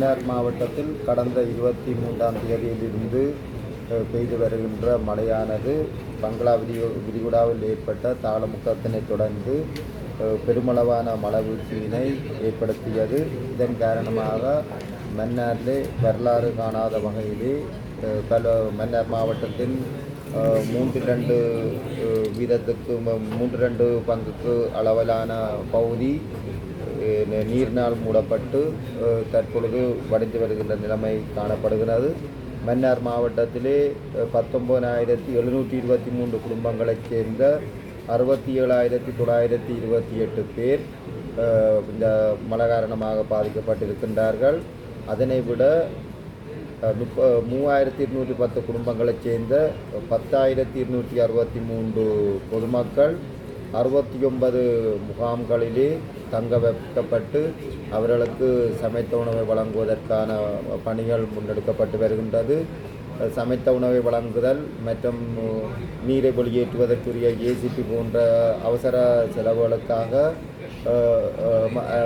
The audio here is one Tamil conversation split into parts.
மன்னார் மாவட்டத்தில் கடந்த இருபத்தி மூன்றாம் தேதியிலிருந்து பெய்து வருகின்ற மழையானது பங்களா விரி விரிகுடாவில் ஏற்பட்ட தாளமுக்கத்தினை தொடர்ந்து பெருமளவான மழை வீழ்ச்சியினை ஏற்படுத்தியது. இதன் காரணமாக மன்னாரிலே வரலாறு காணாத வகையிலே பல மன்னார் மாவட்டத்தின் மூன்று ரெண்டு வீதத்துக்கு மூன்று ரெண்டு பங்குக்கு அளவிலான பகுதி நீர்னால் மூடப்பட்டு தற்பொழுது வடிந்து வருகின்ற நிலைமை காணப்படுகிறது. மன்னார் மாவட்டத்திலே பத்தொம்பதாயிரத்தி எழுநூற்றி இருபத்தி மூன்று குடும்பங்களைச் சேர்ந்த அறுபத்தி ஏழாயிரத்தி தொள்ளாயிரத்தி இருபத்தி எட்டு பேர் இந்த மழை காரணமாக பாதிக்கப்பட்டிருக்கின்றார்கள். அதனை விட முப்ப மூவாயிரத்தி இருநூற்றி பத்து குடும்பங்களைச் சேர்ந்த பத்தாயிரத்தி இருநூற்றி அறுபத்தி மூன்று பொதுமக்கள் அறுபத்தி ஒன்பது முகாம்களிலே தங்க வைக்கப்பட்டு அவர்களுக்கு சமைத்த உணவை வழங்குவதற்கான பணிகள் முன்னெடுக்கப்பட்டு வருகின்றது. சமைத்த உணவை வழங்குதல் மற்றும் நீரை வெளியேற்றுவதற்குரிய ஏசிபி போன்ற அவசர செலவுகளுக்காக நமக்கு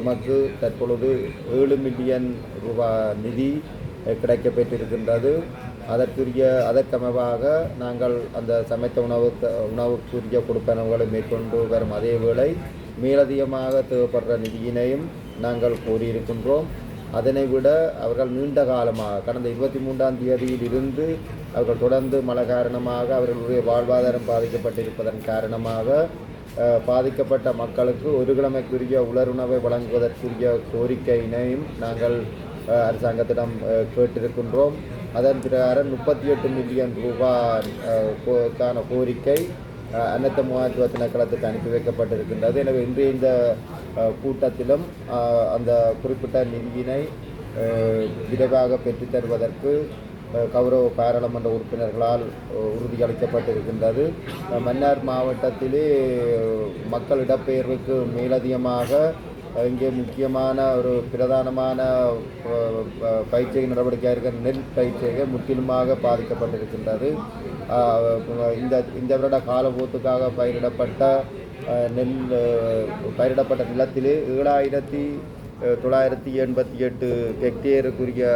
எமக்கு தற்பொழுது ஏழு மில்லியன் ரூபாய் நிதி கிடைக்கப்பெற்றிருக்கின்றது. அதற்குரிய அதற்கமைவாக நாங்கள் அந்த சமைத்த உணவுக்கு உணவுக்குரிய கொடுப்பனவுகளை மேற்கொண்டு வரும் அதே வேளை மேலதிகமாக தேவைப்படுற நிதியினையும் நாங்கள் கோரியிருக்கின்றோம். அதனை விட அவர்கள் நீண்ட காலமாக கடந்த இருபத்தி மூன்றாம் தேதியில் இருந்து அவர்கள் தொடர்ந்து மழை காரணமாக அவர்களுடைய வாழ்வாதாரம் பாதிக்கப்பட்டிருப்பதன் காரணமாக பாதிக்கப்பட்ட மக்களுக்கு ஒரு கிழமைக்குரிய உலருணவை வழங்குவதற்குரிய கோரிக்கையினையும் நாங்கள் அரசாங்கத்திடம் கேட்டிருக்கின்றோம். அதன் பிரகாரம் முப்பத்தி எட்டு மில்லியன் ரூபாய்க்கான கோரிக்கை அன்னத்த முகாத்துவ திணைக்களத்துக்கு அனுப்பி வைக்கப்பட்டிருக்கின்றது. எனவே இன்றைய இந்த கூட்டத்திலும் அந்த குறிப்பிட்ட நிதியினை விரைவாக பெற்றுத் தருவதற்கு கௌரவ பாராளுமன்ற உறுப்பினர்களால் உறுதியளிக்கப்பட்டிருக்கின்றது. மன்னார் மாவட்டத்திலே மக்கள் இடப்பெயர்வுக்கு மேலதிகமாக இங்கே முக்கியமான ஒரு பிரதானமான அஹ், பயிற்சிகை நடவடிக்கையாக இருக்கிற நெல் பயிற்சிகை முற்றிலுமாக பாதிக்கப்பட்டிருக்கின்றது. இந்த இந்த வருட காலபோத்துக்காக பயிரிடப்பட்ட நெல் பயிரிடப்பட்ட நிலத்திலே ஏழாயிரத்தி தொள்ளாயிரத்தி எண்பத்தி எட்டு ஹெக்டேருக்குரிய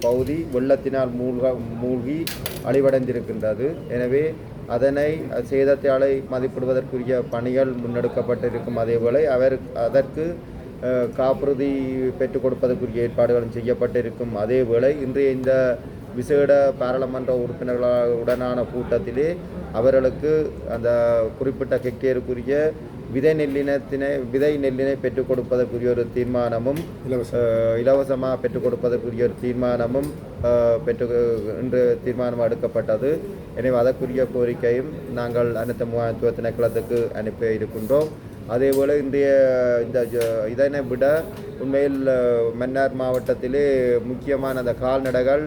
பகுதி வெள்ளத்தினால் மூழ்க மூழ்கி அழிவடைந்திருக்கின்றது. எனவே அதனை அஹ், மதிப்பிடுவதற்குரிய பணிகள் முன்னெடுக்கப்பட்டிருக்கும். அதேவேளை அவர் அதற்கு காப்புறுதி பெற்றுக் கொடுப்பதற்குரிய ஏற்பாடுகளும் செய்யப்பட்டிருக்கும். அதேவேளை இன்றைய இந்த விசேட பாராளுமன்ற உறுப்பினர்களுடனான கூட்டத்திலே அவர்களுக்கு அந்த குறிப்பிட்ட ஹெக்டேருக்குரிய விதை நெல்லினத்தினை விதை நெல்லினை பெற்றுக் கொடுப்பதற்குரிய ஒரு தீர்மானமும் இலவசமாக பெற்றுக் கொடுப்பதற்குரிய ஒரு தீர்மானமும் பெற்று இன்று தீர்மானம் எடுக்கப்பட்டது. எனவே அதற்குரிய கோரிக்கையும் நாங்கள் அனைத்து முகாத்துவ திணைக்களத்துக்கு அனுப்பி இருக்கின்றோம். அதே போல் இன்றைய இந்த இதனை விட உண்மையில் மன்னார் மாவட்டத்திலே முக்கியமான அந்த கால்நடைகள்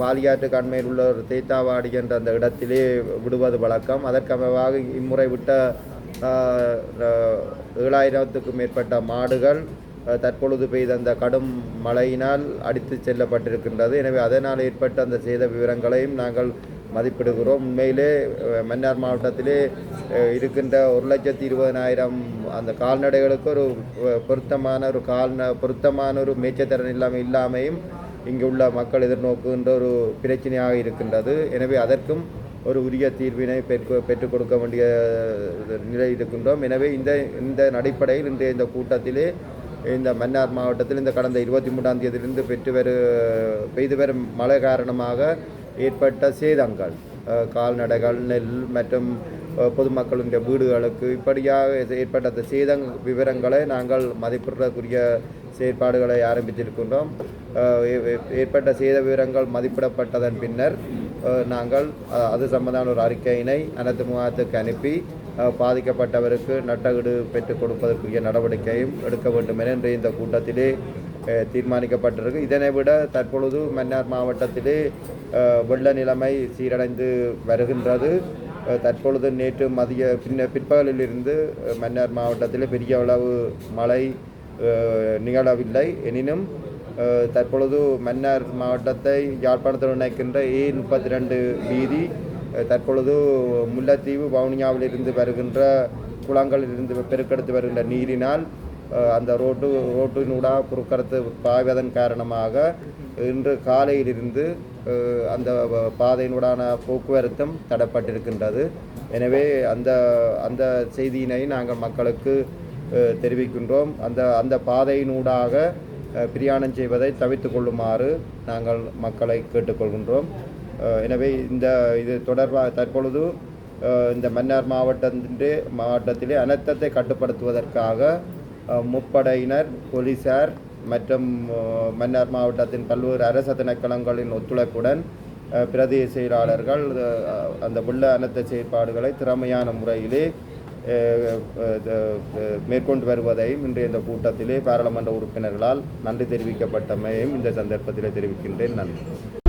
பாலியாற்று கண்மையில் உள்ள ஒரு தேத்தாவாடி என்ற அந்த இடத்திலே விடுவது வழக்கம். அதற்கமைவாக இம்முறை விட்ட ஏழாயிரத்துக்கும் மேற்பட்ட மாடுகள் தற்பொழுது பெய்த அந்த கடும் மழையினால் அடித்து செல்லப்பட்டிருக்கின்றது. எனவே அதனால் ஏற்பட்ட அந்த சேத விவரங்களையும் நாங்கள் மதிப்பிடுகிறோம். உண்மையிலே மன்னார் மாவட்டத்திலே இருக்கின்ற ஒரு லட்சத்தி இருபதனாயிரம் அந்த கால்நடைகளுக்கு ஒரு பொருத்தமான ஒரு கால் பொருத்தமான ஒரு மேய்ச்சத்திறன் இல்லாமல் இல்லாமையும் இங்கு உள்ள மக்கள் எதிர்நோக்குகின்ற ஒரு பிரச்சனையாக இருக்கின்றது. எனவே அதற்கும் ஒரு உரிய தீர்வினை பெற்று பெற்றுக் கொடுக்க வேண்டிய நிலை இருக்கின்றோம். எனவே இந்த இந்த அடிப்படையில் இன்றைய இந்த கூட்டத்திலே இந்த மன்னார் மாவட்டத்தில் இந்த கடந்த இருபத்தி மூன்றாம் தேதியிலிருந்து பெற்று வரு பெய்து வரும் மழை காரணமாக ஏற்பட்ட சேதங்கள் கால்நடைகள் நெல் மற்றும் பொதுமக்களுடைய வீடுகளுக்கு இப்படியாக ஏற்பட்ட சேதங் சேத விவரங்களை நாங்கள் மதிப்பிடக்கூடிய செயற்பாடுகளை ஆரம்பித்திருக்கின்றோம். ஏற்பட்ட சேத விவரங்கள் மதிப்பிடப்பட்டதன் பின்னர் நாங்கள் அது சம்பந்தமான ஒரு அறிக்கையினை அனைத்து முகாத்துக்கு அனுப்பி பாதிக்கப்பட்டவருக்கு நட்டகீடு பெற்றுக் கொடுப்பதற்குரிய நடவடிக்கையும் எடுக்க வேண்டும் என இன்றைய இந்த கூட்டத்திலே தீர்மானிக்கப்பட்டிருக்கு இதனை விட தற்பொழுது மன்னார் மாவட்டத்திலே வெள்ள நிலைமை சீரடைந்து வருகின்றது தற்பொழுது நேற்று மதிய பின்ன பிற்பகலிலிருந்து மன்னார் மாவட்டத்தில் பெரிய அளவு மழை நிகழவில்லை எனினும் தற்பொழுது மன்னார் மாவட்டத்தை யாழ்ப்பாணத்தில் இணைக்கின்ற ஏ முப்பத்தி ரெண்டு வீதி தற்பொழுது முல்லைத்தீவு வவுனியாவிலிருந்து வருகின்ற குளங்களிலிருந்து பெருக்கெடுத்து வருகின்ற நீரினால் அந்த ரோட்டு ரோட்டினூடாக குறுக்கடத்து பாய்வதன் காரணமாக இன்று காலையிலிருந்து அந்த பாதையினுடான பாதையினூடான போக்குவரத்தும் தடப்பட்டிருக்கின்றது. எனவே அந்த அந்த செய்தியினை நாங்கள் மக்களுக்கு தெரிவிக்கின்றோம். அந்த அந்த பாதையினூடாக பிரயாணம் செய்வதை தவித்து கொள்ளுமாறு நாங்கள் மக்களை கேட்டுக்கொள்கின்றோம். எனவே இந்த இது தொடர்பாக தற்பொழுது இந்த மன்னார் மாவட்டத்தின் மாவட்டத்திலே அனர்த்தத்தை கட்டுப்படுத்துவதற்காக முப்படையினர் போலீசார் மற்றும் மன்னார் மாவட்டத்தின் பல்வேறு அரச திணைக்களங்களின் ஒத்துழைப்புடன் பிரதேச செயலாளர்கள் அந்த உள்ள அனர்த்த செயற்பாடுகளை திறமையான முறையிலே மேற்கொண்டு வருவதையும் இன்றைய இந்த கூட்டத்திலே பாராளுமன்ற உறுப்பினர்களால் நன்றி தெரிவிக்கப்பட்டமையும் இந்த சந்தர்ப்பத்திலே தெரிவிக்கின்றேன். நன்றி.